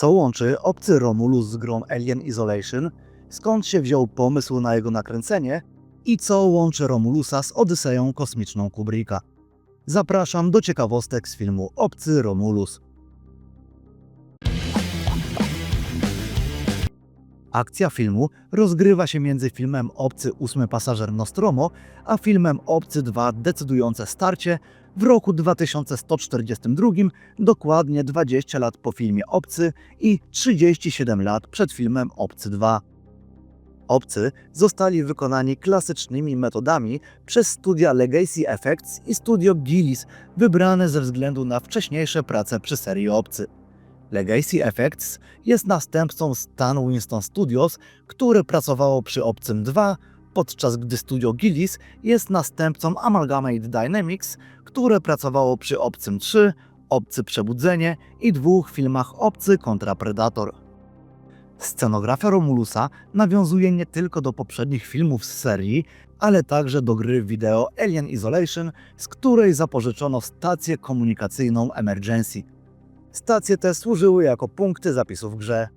Co łączy obcy Romulus z grą Alien Isolation, skąd się wziął pomysł na jego nakręcenie i co łączy Romulusa z Odyseją kosmiczną Kubricka. Zapraszam do ciekawostek z filmu Obcy Romulus. Akcja filmu rozgrywa się między filmem Obcy ósmy pasażer Nostromo, a filmem Obcy 2 Decydujące starcie w roku 2142, dokładnie 20 lat po filmie Obcy i 37 lat przed filmem Obcy 2. Obcy zostali wykonani klasycznymi metodami przez studia Legacy Effects i studio Gillis, wybrane ze względu na wcześniejsze prace przy serii Obcy. Legacy Effects jest następcą Stan Winston Studios, które pracowało przy Obcym 2, podczas gdy studio Gillis jest następcą Amalgamate Dynamics, które pracowało przy Obcym 3, Obcy Przebudzenie i dwóch filmach Obcy kontra Predator. Scenografia Romulusa nawiązuje nie tylko do poprzednich filmów z serii, ale także do gry wideo Alien Isolation, z której zapożyczono stację komunikacyjną Emergency. Stacje te służyły jako punkty zapisów w grze.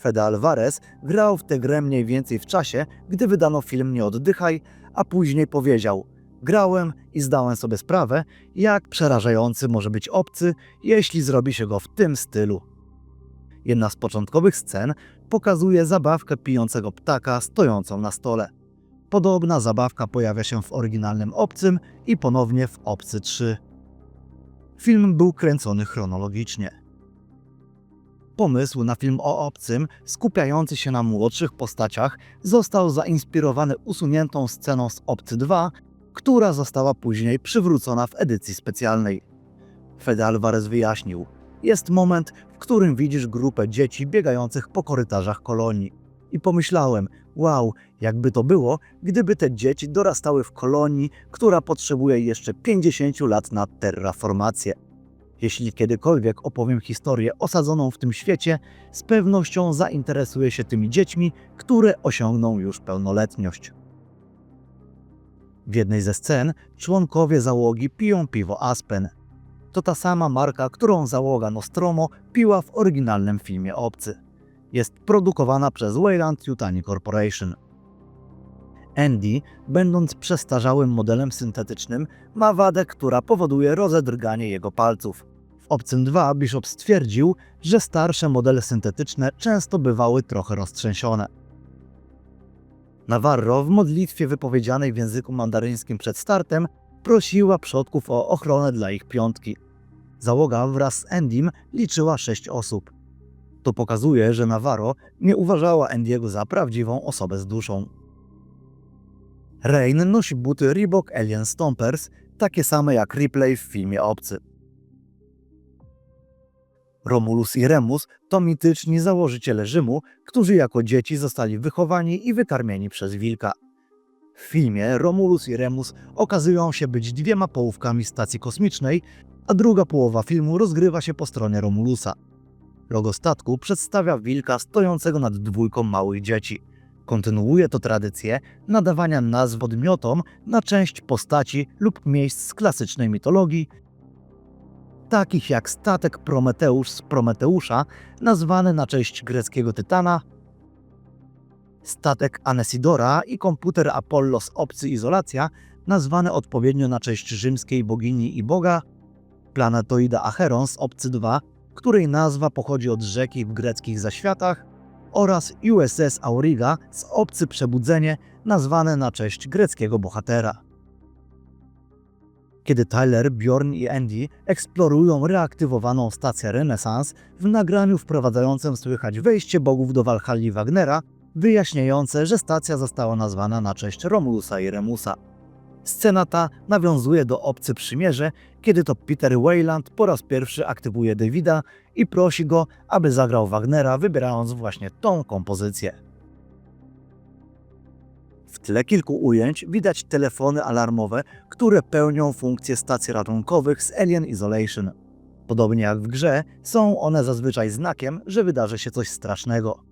Fede Alvarez grał w tę grę mniej więcej w czasie, gdy wydano film Nie oddychaj, a później powiedział: Grałem i zdałem sobie sprawę, jak przerażający może być obcy, jeśli zrobi się go w tym stylu. Jedna z początkowych scen pokazuje zabawkę pijącego ptaka stojącą na stole. Podobna zabawka pojawia się w oryginalnym Obcym i ponownie w Obcy 3. Film był kręcony chronologicznie. Pomysł na film o obcym, skupiający się na młodszych postaciach, został zainspirowany usuniętą sceną z Obcy 2, która została później przywrócona w edycji specjalnej. Fede Alvarez wyjaśnił: Jest moment, w którym widzisz grupę dzieci biegających po korytarzach kolonii. I pomyślałem: Wow, jakby to było, gdyby te dzieci dorastały w kolonii, która potrzebuje jeszcze 50 lat na terraformację. Jeśli kiedykolwiek opowiem historię osadzoną w tym świecie, z pewnością zainteresuję się tymi dziećmi, które osiągną już pełnoletność. W jednej ze scen członkowie załogi piją piwo Aspen. To ta sama marka, którą załoga Nostromo piła w oryginalnym filmie Obcy. Jest produkowana przez Wayland Yutani Corporation. Andy, będąc przestarzałym modelem syntetycznym, ma wadę, która powoduje rozedrganie jego palców. W Obcym 2 Bishop stwierdził, że starsze modele syntetyczne często bywały trochę roztrzęsione. Navarro w modlitwie wypowiedzianej w języku mandaryńskim przed startem prosiła przodków o ochronę dla ich piątki. Załoga wraz z Endym liczyła sześć osób. To pokazuje, że Navarro nie uważała Endiego za prawdziwą osobę z duszą. Rain nosi buty Reebok Alien Stompers, takie same jak Ripley w filmie Obcy. Romulus i Remus to mityczni założyciele Rzymu, którzy jako dzieci zostali wychowani i wykarmieni przez wilka. W filmie Romulus i Remus okazują się być dwiema połówkami stacji kosmicznej, a druga połowa filmu rozgrywa się po stronie Romulusa. Logo statku przedstawia wilka stojącego nad dwójką małych dzieci. Kontynuuje to tradycję nadawania nazw podmiotom na część postaci lub miejsc z klasycznej mitologii, takich jak statek Prometeusz z Prometeusza, nazwany na cześć greckiego tytana, statek Anesidora i komputer Apollo z opcji Izolacja, nazwane odpowiednio na cześć rzymskiej bogini i boga, planetoida Acheron z opcji 2, której nazwa pochodzi od rzeki w greckich zaświatach, oraz USS Auriga z opcji Przebudzenie, nazwane na cześć greckiego bohatera. Kiedy Tyler, Bjorn i Andy eksplorują reaktywowaną stację Renaissance, w nagraniu wprowadzającym słychać wejście bogów do Walhalli Wagnera, wyjaśniające, że stacja została nazwana na cześć Romulusa i Remusa. Scena ta nawiązuje do Obcy Przymierze, kiedy to Peter Wayland po raz pierwszy aktywuje Davida i prosi go, aby zagrał Wagnera, wybierając właśnie tą kompozycję. W tle kilku ujęć widać telefony alarmowe, które pełnią funkcje stacji ratunkowych z Alien Isolation. Podobnie jak w grze, są one zazwyczaj znakiem, że wydarzy się coś strasznego.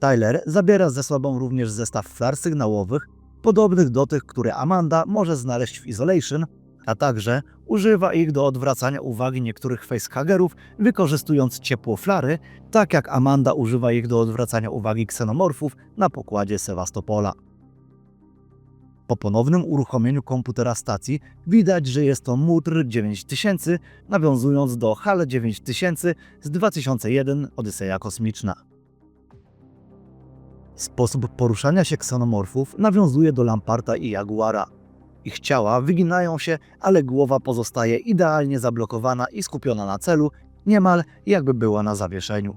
Tyler zabiera ze sobą również zestaw flar sygnałowych, podobnych do tych, które Amanda może znaleźć w Isolation, a także używa ich do odwracania uwagi niektórych facehagerów, wykorzystując ciepło flary, tak jak Amanda używa ich do odwracania uwagi ksenomorfów na pokładzie Sewastopola. Po ponownym uruchomieniu komputera stacji widać, że jest to Mutr 9000, nawiązując do HAL 9000 z 2001 Odyseja Kosmiczna. Sposób poruszania się ksenomorfów nawiązuje do Lamparta i Jaguara. Ich ciała wyginają się, ale głowa pozostaje idealnie zablokowana i skupiona na celu, niemal jakby była na zawieszeniu.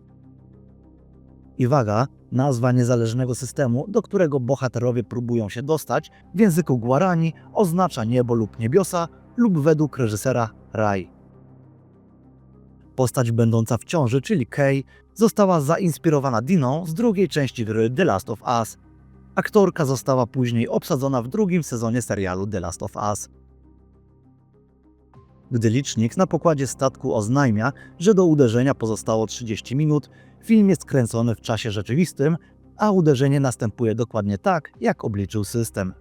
Iwaga, nazwa niezależnego systemu, do którego bohaterowie próbują się dostać, w języku Guarani oznacza niebo lub niebiosa, lub według reżysera raj. Postać będąca w ciąży, czyli Kay, została zainspirowana Diną z drugiej części gry The Last of Us. Aktorka została później obsadzona w drugim sezonie serialu The Last of Us. Gdy licznik na pokładzie statku oznajmia, że do uderzenia pozostało 30 minut, film jest kręcony w czasie rzeczywistym, a uderzenie następuje dokładnie tak, jak obliczył system.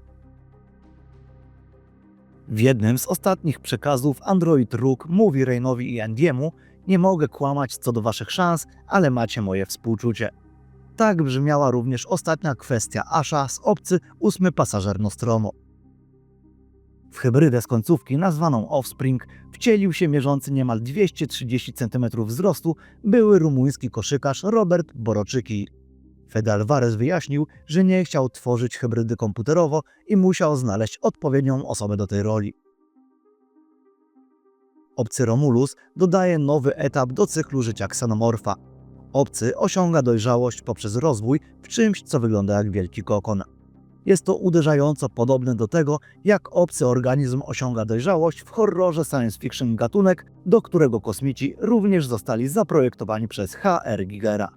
W jednym z ostatnich przekazów Android Rook mówi Rainowi i Andiemu, nie mogę kłamać co do waszych szans, ale macie moje współczucie. Tak brzmiała również ostatnia kwestia Asha z obcy ósmy pasażer Nostromo. W hybrydę z końcówki nazwaną Offspring wcielił się mierzący niemal 230 cm wzrostu były rumuński koszykarz Robert Boroczyki. Fede Alvarez wyjaśnił, że nie chciał tworzyć hybrydy komputerowo i musiał znaleźć odpowiednią osobę do tej roli. Obcy Romulus dodaje nowy etap do cyklu życia ksenomorfa. Obcy osiąga dojrzałość poprzez rozwój w czymś, co wygląda jak wielki kokon. Jest to uderzająco podobne do tego, jak obcy organizm osiąga dojrzałość w horrorze science fiction gatunek, do którego kosmici również zostali zaprojektowani przez H.R. Gigera.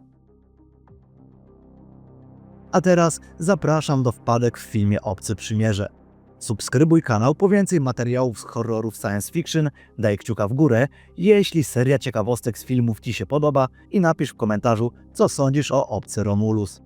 A teraz zapraszam do wpadek w filmie Obcy Przymierze. Subskrybuj kanał po więcej materiałów z horrorów science fiction, daj kciuka w górę, jeśli seria ciekawostek z filmów Ci się podoba i napisz w komentarzu, co sądzisz o Obcy Romulus.